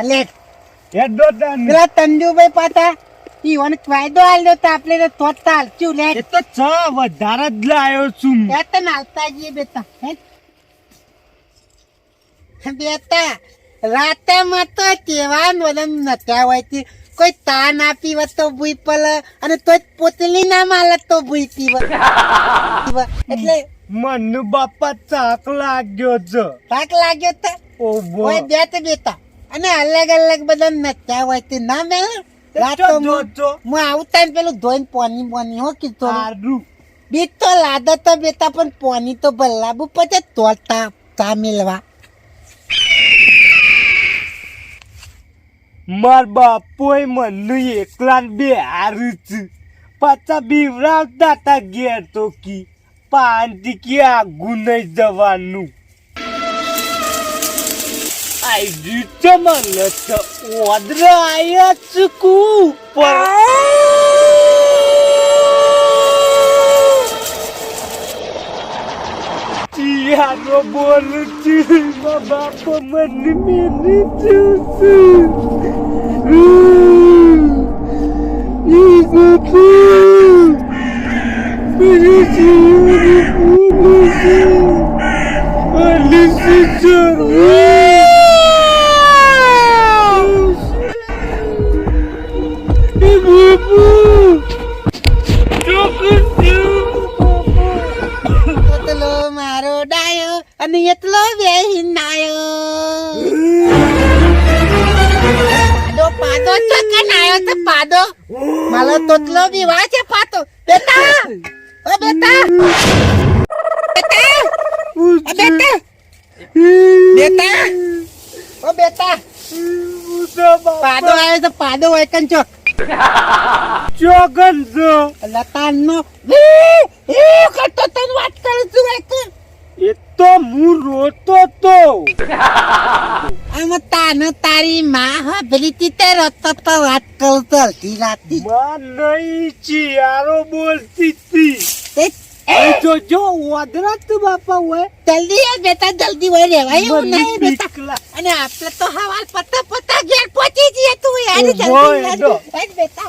એટલે હેડો તન. પેલા તંદુભાઈ પાતા ઈ વન વાયદો આલ્યો તો આપણે તો તો ચાલચ્યું લે? એ તો છ વધારે જ લાયો છું એ તો નાલતા જઈએ બેટા હે? બેટા રાતે માં તો કેવા વલમ નતા હોય કોઈ તાન આપી પીવ તો ભૂઈ પલ અને તો પોતલી ના માલ તો ભૂઈ પીવ. એટલે મન બાપા ચાક લાગ્યો છે થાક લાગ્યો તો? ઓ હોય બેટા. અને અલગ અલગ બધા નતા હોય તે ના મેં રાતો હું હું આવતા ને પેલું ધોઈને પોની પોની હો કીધું બીજ તો લાદો તો બેટા પણ પોની તો બલ્લાબુ પછી તોડતા તા મેલવા. માર બાપોય મનનું એકલા બે હારું છે પાછા બીવરાવતા તા ઘેર તો કી. પાંચ કે આગું નહીં જવાનું. આઈ ગયું છે મને તો ઓર્ડર આયા છે કુ ચિયાનો બોલું છું મારા બાપો મને મેલી જશે ઈ બાપુ મને જીવન બોલું બેટા. બેટા. ઓ બેટા. પાડો આવ્યો તો પાડો હોય કન છો. ચોગન છો. લતાનો. એ કરતો તને વાત કરું છું એક એ તો હું રોતો તો. આમ તાનો તારી માં હા પેલી તીતે રતો તો વાત કરું તો અડધી રાતી માં નહીં ચિયારો બોલતી જો જો વાદરા બાપા હોય. જલ્દી એ બેટા જલ્દી હોય રેવાય એવું નહીં બેટા. અને આપણે તો હવાલ પતા પતા ઘેર પહોંચી જઈએ તું યાર. જલ્દી હેડો. બેટા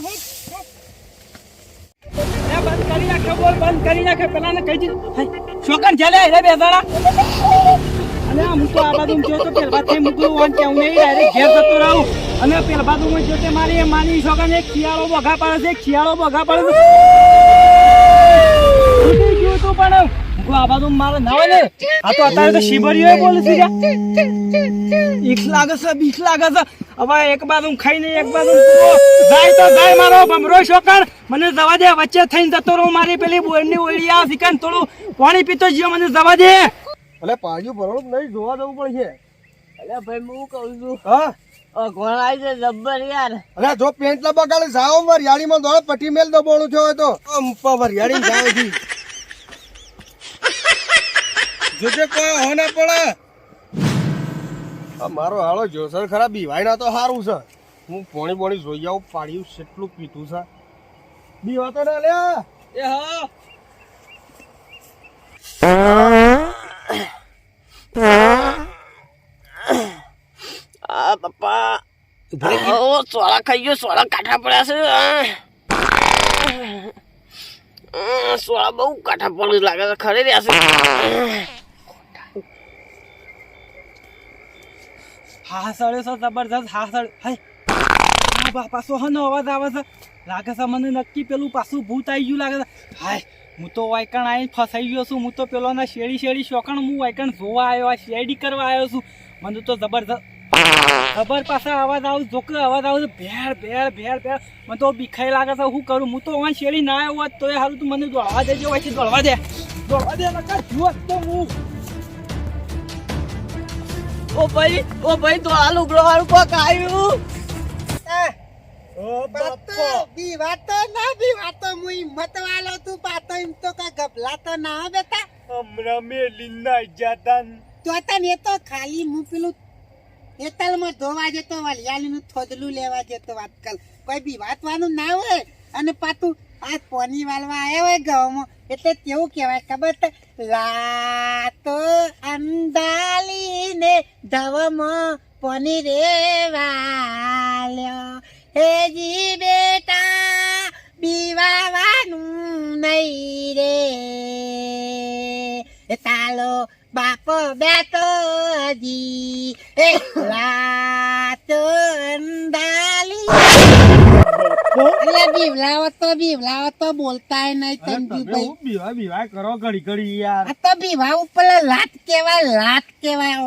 હે બંધ કરી નાખે બોલ બંધ કરી નાખે પેલા ને કહી દીધું. શોકન ચાલે રે બે દાડા અને આ મૂકો આ બાજુ જો તો પેલા બાદ મૂકલું વાન કે હું નહીં ડાયરેક્ટ ઘેર જતો રહું. અને પેલા બાજુ જો તે મારી એ માની શોકન એક શિયાળો બગા પાડે છે એક શિયાળો બઘા પાડે છે. ઉડી ગયું તું પણ મૂકો આ બાજુ મારે ના હોય ને આ તો અત્યારે તો શિબરીઓ બોલે છે બીક લાગે છે બીક લાગે છે હવે એક બાજુ ખાઈને એક બાજુ. જાય તો જાય મારો ભમરો શોકણ મને જવા દે વચ્ચે થઈને જતો રહું મારી પેલી બોરની ઓળી આ શીખન થોડું પાણી પીતો જીઓ મને જવા દે અલે પાણી ભરવાનું નહીં જોવા જવું પડશે અલે ભાઈ હું કહું છું. હા? આવી જબ્બર યાર. અરે જો પેન્ટ ના બગાડે જાઓ દોડે પટી મેલ દો બોલું તો. આમ જાવ છી. જોજે કોઈ હો ના પડે. આ મારો હાળો જોસર ખરા બીવાય ના તો સારું છે. હું પોણી પોણી જોઈ આવું પાડ્યું કેટલું પીતું છે. બીવા તો ના લે એ હા આ પપ્પા ઓ સોળા ખાઈ ગયો સોળા કાઠા પડ્યા છે સોળા બહુ કાઠા પડે લાગે છે ખરી રહ્યા છે. હા સળે છે જબરજસ્ત હા સળ હાય બા પાછો હનો અવાજ આવે છે? લાગે છે મને નક્કી પેલું પાછું ભૂત આવી ગયું લાગે છે. હાય હું તો વાયકણ આવી ફસાઈ ગયો છું. હું તો પેલો ના શેડી શેડી શોકણ હું વાયકણ જોવા આવ્યો આ શેડી કરવા આવ્યો છું. મને તો જબરજસ્ત ખબર પાછા અવાજ આવું જોકે અવાજ આવું ભેળ ભેળ ભેળ ભેળ. મને તો બીખાઈ લાગે છે શું કરું? હું તો વાં શેરી ના આવ્યો હોત એ સારું તું મને દોડવા દેજો હોય છે દોડવા દે. દોડવા દે નકર જુઓ તો હું. ઓ ભાઈ ઓ ભાઈ તો આ લુગડો હાલ કોક આવ્યું ઓ બાપો બીવા તો ના બીવા તો મુઈ હિંમત વાળો તું પાતો એમ તો કા ગભલા તો ના બેટા. હમણાં મેલી ના જાતા તો તને તો ખાલી હું પેલું હેતલમાં ધોવા જતો વલિયાળીનું થોદલું લેવા જતો કર કોઈ બી વાતવાનું ના હોય અને પાછું આ પોની વાલવા આવ્યા હોય ગામમાં. એટલે કેવું કહેવાય ખબર છે? લાતો અંદાલીને ધવમાં પોની રે વાલ્યો હેજી બેટા, બીવાવાનું નહીં રે. તાલો બાપ બેતો જી એ રાત અંધાલી એટલે બીવલાવો તો બીવલાવો તો બોલતાય નહીં તંજુભાઈ બીવા બીવા કરો ઘડી ઘડી યાર. તો બીવા ઉપર લાત કેવાય લાત કેવાય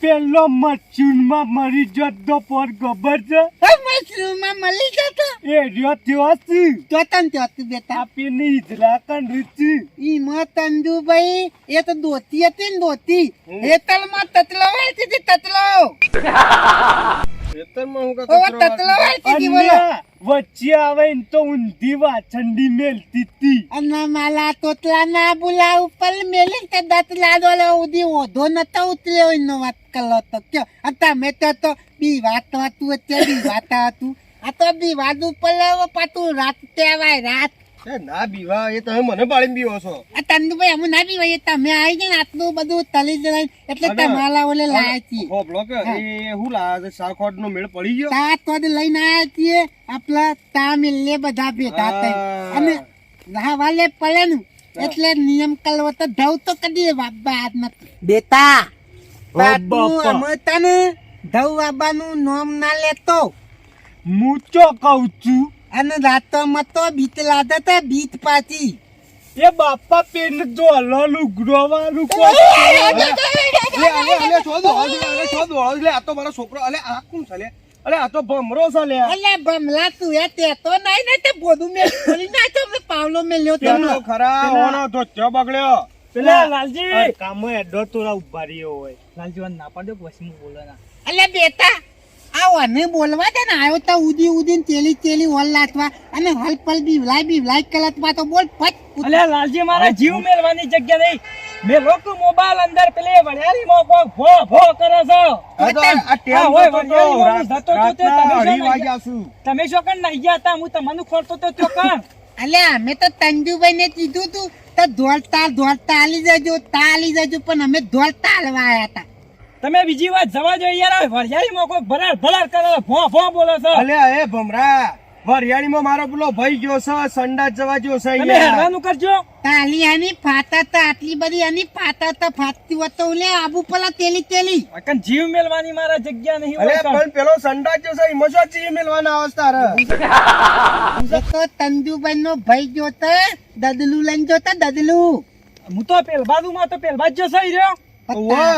પેલો પેલો મચ્છુનમાં મરી જતો પર ગબર છે. હે મશરૂમમાં મળી જતો? એ રહ્યો થયો છે. જોતન હતી બેટા. આપીને ઈદરા કંડ છે. ઈમાં તંજુભાઈ એ તો દોતી હતી ને દોતી. હેતલમાં તતલો હોય તતલો. અને વચ્ચે આવે ને તો ઊંધી વાછંડી મેલતી હતી અને માલા તોતલા ના બોલા ઉપર મેલી તે દતલા દોલે ઉધી ઓધો નતો ઉતર્યો એનો વાત કલો તો કયો. આ તમે તો તો બી વાત હતું અત્યારે બી વાત હતું. આ તો બી વાત ઉપર પાછું રાત કહેવાય રાત ના બીવા એ તમે મને પાડીને બીવો છો. આ તંદુભાઈ અમે ના બી ભાઈ તમે આવી જાય આટલું બધું તલી જલાઈ એટલે તમારા ઓલે લાયા છીએ. હોબળો કે એ હું લાવે છે શાકવાટ નો મેળ પડી ગયો? તા તો લઈને આયા છીએ આપલા તા મિલને બધા ભેગા થઈ અને રાહવાલે પડે એટલે નિયમ કલવો તો ધવ તો કદી વાબા હાથ નથી. બેટા પાટું બાબા અમે તને ધવ નામ ના લેતો. મૂચો કઉ છું? અને રાતોમાં તો બીત લાદા તા બીત પાછી એ બાપા પેન જો હલો લુગડો વાળું અલે અલે છો દો અલે છો દો અલે આ તો મારો છોકરો અલે આ કોણ છે લે અલે આ તો ભમરો છે લે અલે બમલા તું એ તે તો નહીં ને તે બોધું મે ખોલી ના તો મે પાવલો મેલ્યો પેલો તમને ખરા ઓનો તો ચો બગડ્યો પેલા લાલજી કામ એડો તોરા ઊભા રહ્યો હોય લાલજી ના પાડ્યો પછી હું બોલો ના અલે બેટા આ બોલવા દે ને આવ્યો તો ઉદી ઉદી તેલી તેલી હોલ લાટવા અને હલ પલ બીવલાય બીવલાય કલતવા તો બોલ ફટ. અલે લાલજી મારા જીવ મેલવાની જગ્યા નહીં. મે લોકો મોબાઈલ અંદર પેલે વળ્યારી મો કો ભો ભો કરે છો. આ ટેમ હોય, તો રાત- જતો તો તે તમે શું વાગ્યા છું. તમે શું કણ નહીં ગયા તા હું તમને ખોલતો તો તો કણ? અલે અમે તો તંજુભાઈ ને કીધું તું તો ધોળતા ધોળતા આલી જજો તાલી જજો પણ અમે ધોળતા હાલવા આયા હતા. તમે બીજી વાત જવા જો યાર વરિયાળીમાં મો કોઈ ભરાર ભરાર કરો ભો ભો બોલો છો. અલે એ ભમરા વરિયાળીમાં મારો પેલો ભાઈ ગયો છે સંડા જવા ગયો છે તમે હેરાનું કરજો. તાલી આની ફાતા તા આટલી બધી આની ફાતા તા ફાટતી હોત તો લે આબુ પેલા તેલી તેલી. અકન જીવ મેલવાની મારા જગ્યા નહીં અલે પણ પેલો સંડા ગયો છે એમાં છો જીવ મેલવાના અવસ્થા રે તો તંજુભાઈ નો ભાઈ જોતો દદલું લઈને જોતો દદલું. હું તો પેલ બાજુમાં તો પેલ બાજુ સહી રહ્યો. ઓવે.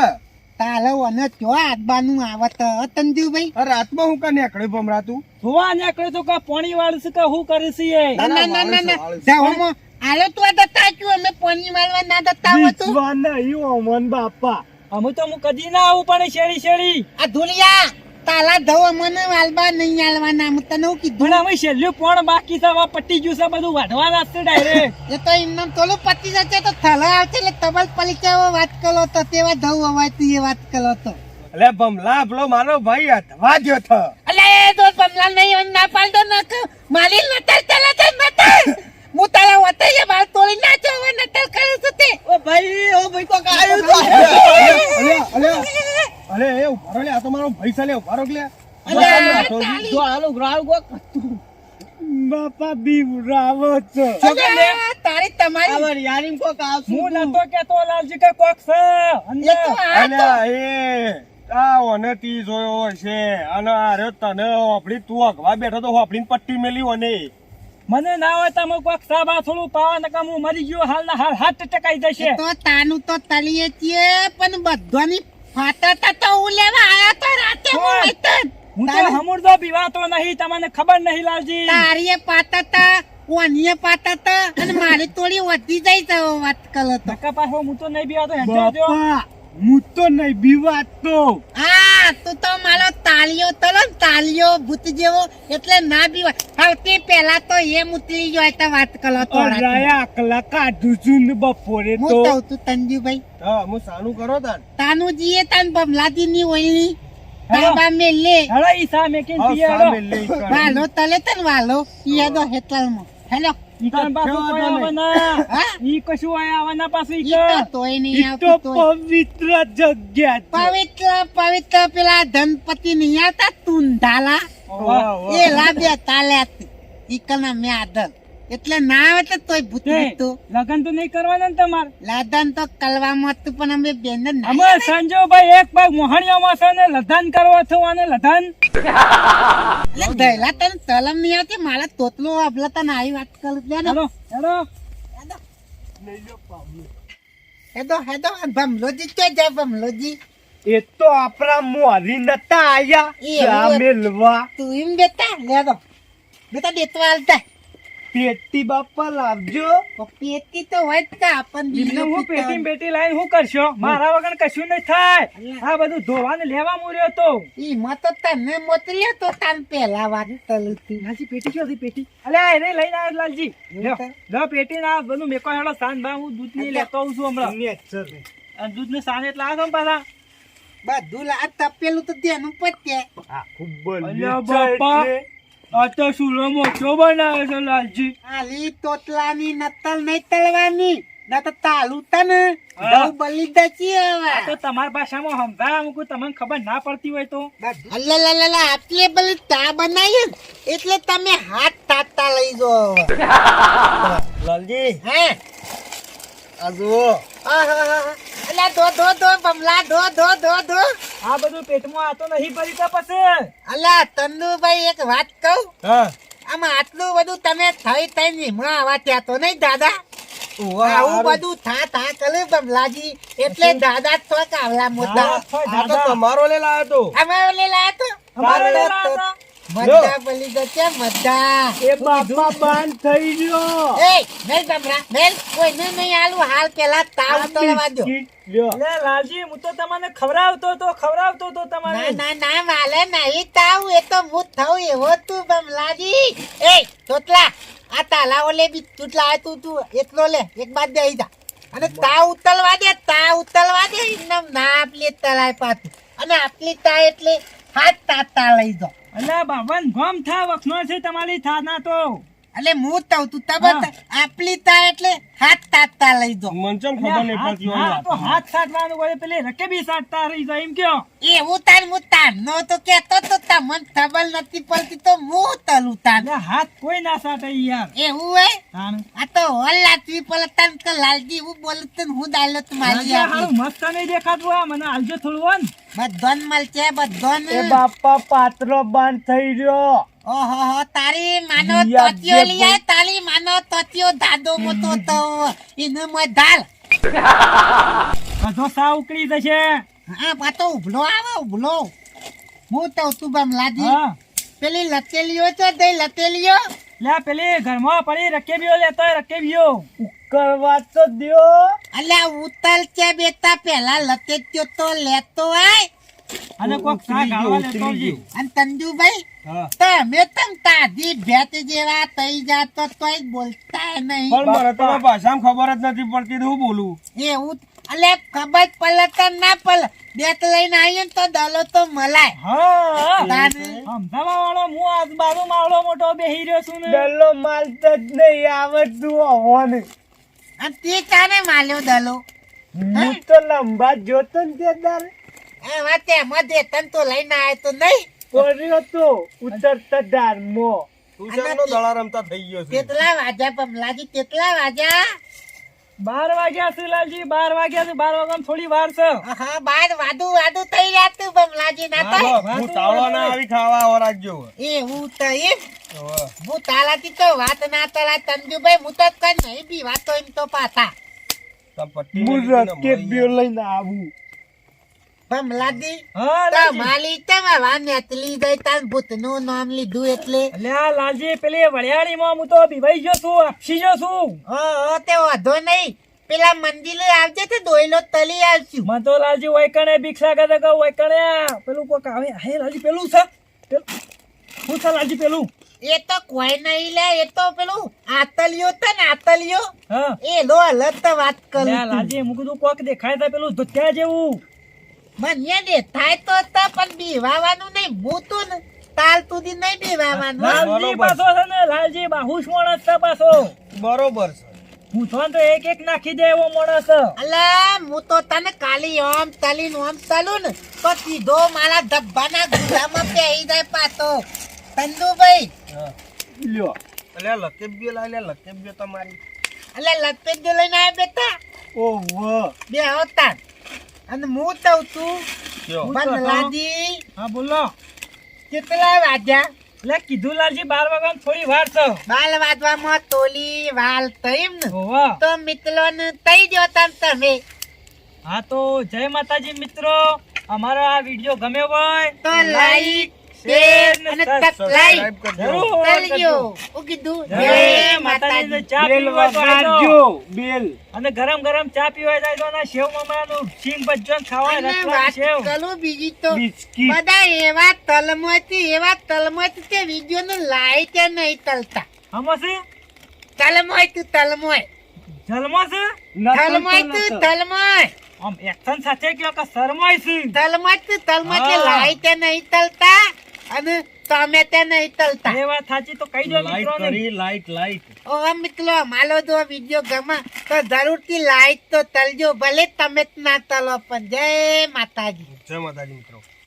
તાલે અને આદબાનું આવત હો રાતમાં હું કા નીકળ્યો ભમરા તું? જોવા નીકળે તો કા પાણી વાળું છે કે હું કરે છે ના ના ના ના ના. વાળું આલો તો આ દત્તા ક્યું અમે પાણી વાળવા ના દત્તા તું. વિશ્વા નહીં ઓમન બાપા. અમે તો હું કદી ના આવું પણ શેરી શેરી. આ ધુલિયા. તાલા ધવ મને વાલબા નહીં આલવાના. હું તને હું કીધું? પણ અમે છેલ્લું પણ બાકી છે હવે પટી ગયું છે બધું વાઢવાના છે ડાયરેક્ટ એ તો એમને તોલું પતી જશે તો થલા આવશે એટલે તબલ પલિકાઓ વાત કરો તો તેવા ધવ અવાય તું એ વાત કરો તો. અલે ભમલા બલો મારો ભાઈ હથવા ગયો થો અલે એ દોસ્ત બમલા નહીં ના તો ના ન મારી નતર ચલા છે નતર હું તારા વતે એ બાર તોડી નાખ્યો હવે નતર કરું છું તે ઓ ભાઈ ઓ ભાઈ કોક આવ્યું તો અલે અલે અલે એ ઊભા રહો લે છે લે. જો આલો ગ્રાહક કોક બાપા બીવરાવો છો અલે, તારી તમારી યારી કોક આવશું. હું નતો કેતો લાલજી કે કોક છે એ તો અંદર આ તો અલે એ આ ઓને જોયો છે. અને અરે તને હોપડી તું અગવા બેઠો તો હોપડીને પટ્ટી મેલી ઓને. મને ના હોય તમે કોક સાબા થોડું પાવા નકા હું મરી ગયો હાલ ના હાલ હાથ ટકાઈ જશે. તો તાનું તો તલીએ છીએ પણ બધાની ફાટા તા તો હું લેવા આયા તો રાતે હું? હું તો હમુરદો પીવાતો નહીં તમને ખબર નહીં લાલજી. તારીએ પાતા તા ઓનીએ પાતા અને મારી તોડી વધી જાય છે વાત કરો તો નકા પાછો હું તો નહીં પીવાતો હેઠો જો બાપા હું તો નહીં બીવાતો હા તું તો મારો તાળીઓ તલો ને તાળીઓ ભૂત જેવો એટલે ના બીવા. સૌથી પહેલા તો એ ઉતરી ગયો તો વાત કરો તો આકલા કાઢું છું ને બપોરે હું કહું તું તંજુભાઈ. હા હું સાનું કરો તાન. તાનુજીએ તાન બમલાજી ની ઓઈની હેલો. તાબા મેલે હેડો ઈ સામે કેમ હા પીએ સામે હેડો. લઈ કર. વાલો તલે તન વાલો. ઈયા દો હેતલમાં હેલો. ઈ કણ પાછું કોઈ આવવાના. ઈ કશું આયા આવવાના પાછું ઈ ઈ તો કણ. તોય નહીં તો આવતું તોય. પવિત્ર જગ્યા પવિત્ર પવિત્ર પેલા ધનપતિ નહીં આવતા તુંધાલા. એ લાવ્યા તાલ્યા ઈ મેં આદલ એટલે ના આવે તો તોય ભૂત ભૂત. લગન તો નહીં કરવાના ને તમારે. લાદન તો કલવામાં હતું પણ અમે બેન અમે સંજોભાઈ એક ભાગ મોહણીઓમાં છે ને લધાન કરવા થવાને લધાન. એટલે દહેલા તને તલમ નહીં આવતી મારા તોતલો આપલા તને આવી વાત કરું. દે ને. હેલો હેલો હેદો હેદો ભમલોજી કે જાય ભમલોજી? એ તો આપણા મોરી નતા આયા મેલવા. તું એમ બેટા લેદો બેટા દેતવા હાલતા પેટી બાપા લાવજો. પેટી તો હોય જ કા પણ બીજું હું પેટી પેટી લાઈન હું કરશો? મારા વગર કશું નહીં થાય. આ બધું ધોવાને લેવા મૂર્યો તો. ઈ મત તને મોકલ્યો તો તાન પેલા વાર તલતી હાજી પેટી હતી પેટી? અલે આ એને લઈને આવ્યો લાલજી. લો પેટી ના બધું મેકો હેડો સાન બા હું દૂધની લેતો આવું છું હમણાં. નેચર અને દૂધ ને સાન એટલે આવો ને પાછા? બધું લા તપેલું તો દેનું પત્ય કે આ ખૂબ બાપા. આ તો સુલો મોટો બનાવ્યો છે લાલજી? આલી તોતલાની નતલ નહીં તળવાની ના તો તાલું તને. બહુ બલી દચી આ તો હવે તમારી ભાષામાં સમજાય અમુક તમને ખબર ના પડતી હોય તો. અલ્લાલાલા આટલે બલી તા બનાવી ને, એટલે તમે હાથ તાતા લઈ જો લાલજી. હે. આ જુઓ. આહાહા. ધો ધો ધો બમલા ધો ધો ધો ધો. આ બધું પેટમાં આ નહીં ભરી કા પછી. અલા તન્નુભાઈ એક વાત કહું? આમાં આટલું બધું તમે થઈ થઈ નીમણા આવા ત્યાં તો નહીં દાદા? આવું બધું થા થા કરે બમલાજી. એટલે દાદા તો કાવલા મોટા. આ તો તમારો લે લાયો તો. અમારે લેલા તો. અમારે અરે લેલા તો. ગયો એ બાપા થઈ ગયો. એ મેલ નહીં આલું. હાલ પેલા તાવ તો દો. લે લાલજી હું તો તમને ખવડાવતો તો ખવડાવતો તો તમારે. ના ના માલે નહીં તાવ. એ તો હું થઉં એવો તું બમલાજી એ તોતલા આ તાલા ઓલે બી તૂટલા તું તું એટલો લે. એક બાદ દે જા. અને તા ઉતલવા દે તા ઉતલવા દે. એકદમ ના આપલી તલાય પાતું અને આપલી તા એટલે હાથ તાતા લઈ દો અલ્યા બાબન ગમ થા વખનો છે તમારી થા ના તો. એટલે હું તવ તું તબત આપલી તા એટલે હાથ તાતા લઈ દો મન ચમ ખબર નહીં પડતી હોય તો હાથ સાટવાનું વળે પેલી રકેબી સાટતા રહી જાય એમ કયો? એવું તાર હું નો તો કેતો તો તમને ખબર નથી પડતી તો હું તલું તાર. હાથ કોઈ ના સાટે યાર. હું હે? આ તો હોલ લાચવી પડે તને કે લાલજી હું બોલું તો હું ડાયલો તું મારી મસ્ત નહીં દેખાતું આ મને હાલજો થોડું ને. બધોન મળશે બધોન. એ બાપા પાત્રો બાન થઈ ગયો ઓહો હો તારી માનો તોતિયો આય તારી માનો તોતિયો દાદો મોટો તો ઇને મે ધાલ. બધો સા ઉકળી જશે. હા પાતો ઉભલો આવે ઉભલો. હું તો તું બમ લાદી. પેલી લતેલીઓ છે તે લતેલીઓ લે પેલી ઘરમાં પડી રકેબીઓ લેતો રકે રકેબીઓ. કરવા તો દ્યો. અલ્યા ઉતલ છે બેટા પેલા લતેત્યો તો લેતો આય. અને કોક સા ગાળવા લેતો જી અને તંજુભાઈ તમે તમ તાજી ભેત જેવા થઈ જાતો તોય બોલતા નહીં. પણ મને તો ભાષામાં ખબર જ નથી પડતી તો હું બોલું? એવું અલે ખબર પડે ના પલ બેટ લઈને આવીએ તો દલો તો મલાય. હા. તાને વાળો હું આજુબાજુ માવડો મોટો બેહી રહ્યો છું ને. ડલ્લો માલ તો જ નહીં આવડતું હોને અને તે કાને માલ્યો દલો? હું? તો લંબા જોતો ને તે દાડે. એમાં તેમાં દે તન તો લઈને આવ્યો તો નહીં. પડ્યો તો ઉતરતા મો તું શેમનો દળા રમતા થઈ ગયો છે? કેટલા વાગ્યા પમલાજી કેટલા વાગ્યા? બાર વાગ્યા છે લાલજી બાર વાગ્યા છે બાર વાગ્યા થોડી વાર છે. હા બાર વાદુ વાદુ થઈ જાતું બમલાજી ના હા, થાય. હું તાવડો ના આવી ખાવા આવો રાખજો. એવું તો એમ હવે. હું તાલાથી તો વાત ના તળા તંદુભાઈ હું તો કઈ નહીં બી વાતો એમ તો પાછા. તમે પટ્ટી હું બ્યો ગયા. લઈને આવું. પમલાજી હા તો માલી તમે વા નેતલી ગઈ તાન ભૂતનું નામ લીધું એટલે. અલ્યા લાલજી પેલી વડિયાળીમાં હું તો બીવાઈ ગયો છું આપસી ગયો છું. હા તે વાંધો નહીં. પેલા મંદિરે આવજે તે દોયલો તલી આવશું મને તો લાલજી વૈકણે લાગે છે કે વૈકણે પેલું કોક આવે. હે લાલજી પેલું છે? શું છે લાલજી પેલું? એ તો કોઈ નહીં લે એ તો પેલું આતલિયો છે ને આતલિયો. હા. એ લો હલત તો વાત કરું. લાલજી હું કીધું કોક દેખાય તો પેલું ધોત્યા જેવું. મને દે થાય તો તો પણ બીવાવાનું નહીં. હું તો ને તાલ સુધી નહીં બીવાવાનું લાલજી. પાછો છે ને લાલજી બાહુશ માણસ છે પાછો. બરોબર છે. પૂછવાનું તો એક એક નાખી દે એવો માણસ અલા હું તો તને કાલી ઓમ તલીન ઓમ તલું ને તો સીધો મારા ધબ્બાના ગુદામાં પહેરી જાય પાછો. ચંદુભાઈ લ્યો. એટલે લકેબ્યો લાય લે લકેબ્યો તમારી. અલે ગયો લઈને આવ્યા બેટા. ઓહો બે આવતા. અને હું તવ તું લાદી હા બોલો. કેટલા વાગ્યા? એટલે કીધું લાલજી બાર વાગવા થોડી વાર તો બાલ વાદવામાં તોલી વાલ તઈમ ને? તો મિત્રો ને તઈ જો તમ તમે. હા તો જય માતાજી મિત્રો. અમારો આ વીડિયો ગમ્યો હોય તો લાઈક શેર અને કરજો જરૂર કરજો. હું કીધું જય માતાજી ચા પીવી તો બેલ. અને ગરમ ગરમ ચા પીવા જાય તો ના સેવ મમરાનું સિંગ ભજન ખાવા વાત સેવ. કરું બીજી તો બિસ્કિટ. બધા એવા તલમોથી એવા તલમોથી તે વીડિયો ને લાઈક નહીં તલતા? છે તલમોય તું તલમોય. જલમો છે તલમોય તું તલમોય. આમ એક્શન સાથે કયો કે શરમાય છે તલમોય તું તલમોય કે નહીં તલતા? અને તમે તે નહીં તલતા એ વાત સાચી તો કહી દો મિત્રો કરી લાઈક લાઈક ઓ મિત્રો માલો જો વીડિયો ગમે. તો જરૂરથી લાઈક તો તલજો ભલે તમે ના તલો પણ જય માતાજી. જય માતાજી મિત્રો.